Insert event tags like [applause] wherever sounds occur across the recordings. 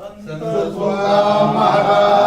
संत तुकाराम महाराज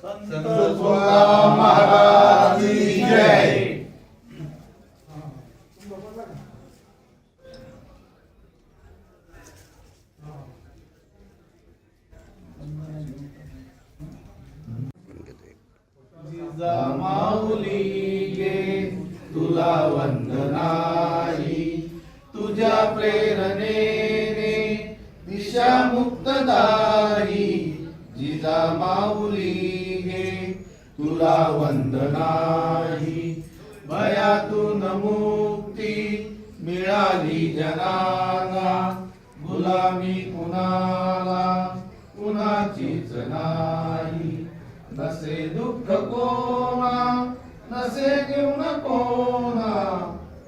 संत तुकाराम महाराज जय माऊली गे तुला वंदनाई. तुझ्या प्रेरणेने दिशा मुक्तदारी जिजा माऊली तुला वंदनाई भयातून मुक्ती मिळाली जनाला। गुलामी कुणाला? कुणाचीच नाही। नसे दुःख कोणा? नसे घेऊन कोणा?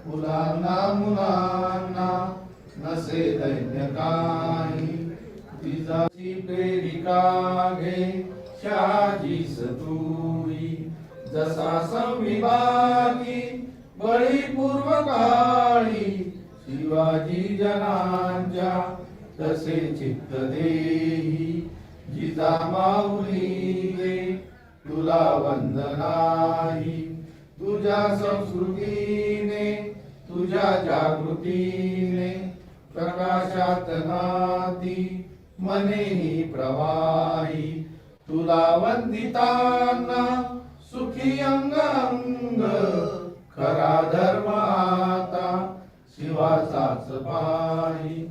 मुलांना मुलांना नसे दैन्य काही। तिजाची प्रेरिका घे शहाजी तुई जसा संविभागी बळी पूर्व काळी शिवाजी जनांच्या तसे चित्त देही जिजा माऊली तुला वंदनाही. तुझ्या संस्कृतीने तुझ्या जागृतीने प्रकाशात नाती मनेही प्रवाही. तुला वंदितांना सुखी अंग अंग. खरा धर्म आता शिवाचाच पायी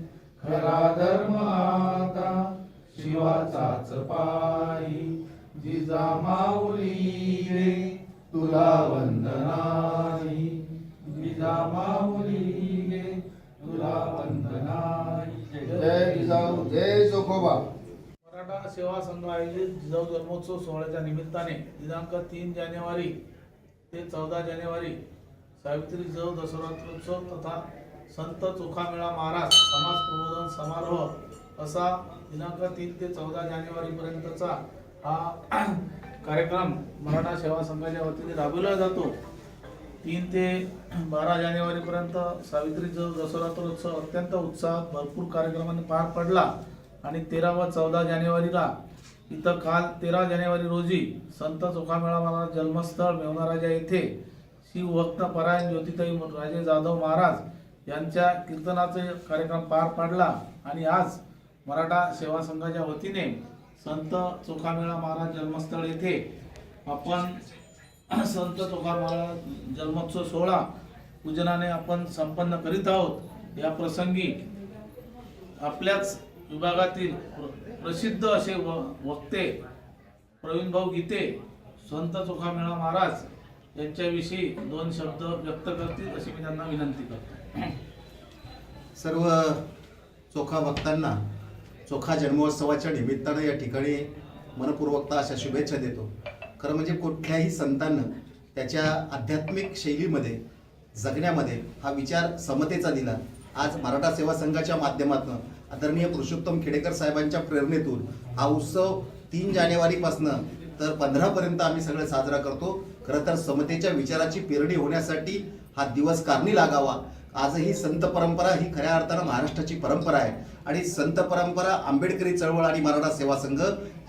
खरा धर्म आता शिवाचाच पायी जिजा माऊली रे तुला वंदनाई. जिजा माऊली रे तुला वंदनाई. जय जिजाऊ जय जोखोबा. मराठा सेवा संघ आयोजित जिजाऊ जन्मोत्सव सोहळ्याच्या निमित्ताने दिनांक तीन जानेवारी ते चौदा जानेवारी सावित्री जिजाऊ दसरात्रोत्सव तथा संत चोखामेळा महाराज समाज प्रबोधन समारोह असा दिनांक तीन ते चौदा जानेवारीपर्यंतचा हा [clears throat] कार्यक्रम मराठा सेवा संघाच्या वतीने राबविला जातो. तीन ते बारा जानेवारीपर्यंत सावित्री जिजाऊ दसरात्रोत्सव अत्यंत उत्साहात भरपूर कार्यक्रमाने पार पडला. आणि तेरा व चौदा जानेवारीला इथं काल तेरा जानेवारी रोजी संत चोखामेळा महाराज जन्मस्थळ मेवनाराजा येथे शिवभक्त परायण ज्योतिताई राजे जाधव महाराज यांच्या कीर्तनाचे कार्यक्रम पार पाडला आणि आज मराठा सेवा संघाच्या वतीने संत चोखामेळा महाराज जन्मस्थळ येथे आपण संत चोखा महाराज जन्मोत्सव सोहळा पूजनाने आपण संपन्न करीत आहोत. या प्रसंगी आपल्याच विभागातील प्रसिद्ध असे व वक्ते प्रवीणभाऊ गीते संत चोखामेळा महाराज यांच्याविषयी दोन शब्द व्यक्त करतील अशी मी त्यांना विनंती करतो. सर्व चोखा भक्तांना चोखा जन्मोत्सवाच्या निमित्तानं या ठिकाणी मनपूर्वकता अशा शुभेच्छा देतो. खरं म्हणजे कुठल्याही संतांना त्याच्या आध्यात्मिक शैलीमध्ये जगण्यामध्ये हा विचार समतेचा दिला. आज मराठा सेवा संघाच्या माध्यमातून आदरणीय पुरुषोत्तम खेडेकर साहेबांच्या प्रेरणेतून हा उत्सव तीन जानेवारीपासनं तर पंधरापर्यंत आम्ही सगळं साजरा करतो. खरं तर समतेच्या विचाराची पेरणी होण्यासाठी हा दिवस कारणी लागावा आजही संत परंपरा ही खऱ्या अर्थानं महाराष्ट्राची परंपरा आहे. आणि संत परंपरा आंबेडकरी चळवळ आणि मराठा सेवा संघ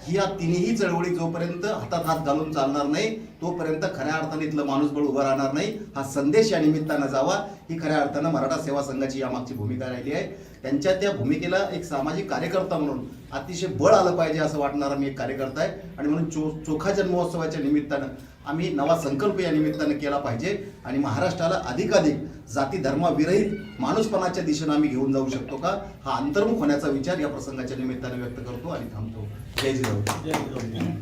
ही या तिन्ही चळवळी जोपर्यंत हातात हात घालून चालणार नाही तोपर्यंत खऱ्या अर्थाने इथलं माणूसबळ उभं राहणार नाही. हा संदेश या निमित्तानं जावा. ही खऱ्या अर्थानं मराठा सेवा संघाची यामागची भूमिका राहिली आहे. त्यांच्या त्या भूमिकेला एक सामाजिक कार्यकर्ता म्हणून अतिशय बळ आलं पाहिजे असं वाटणारा मी एक कार्यकर्ता आहे. आणि म्हणून चो चोखा जन्मोत्सवाच्या निमित्तानं आम्ही नवा संकल्प या निमित्तानं केला पाहिजे. आणि महाराष्ट्राला अधिकाधिक जाती धर्माविरहित माणूसपणाच्या दिशेनं आम्ही घेऊन जाऊ शकतो का? हा अंतर्मुख होण्याचा विचार या प्रसंगाच्या निमित्तानं व्यक्त करतो आणि थांबतो. जय जिजाऊ.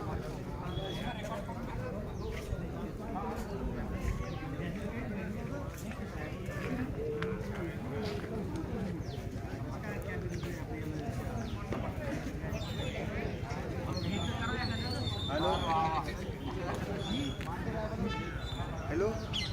melhor.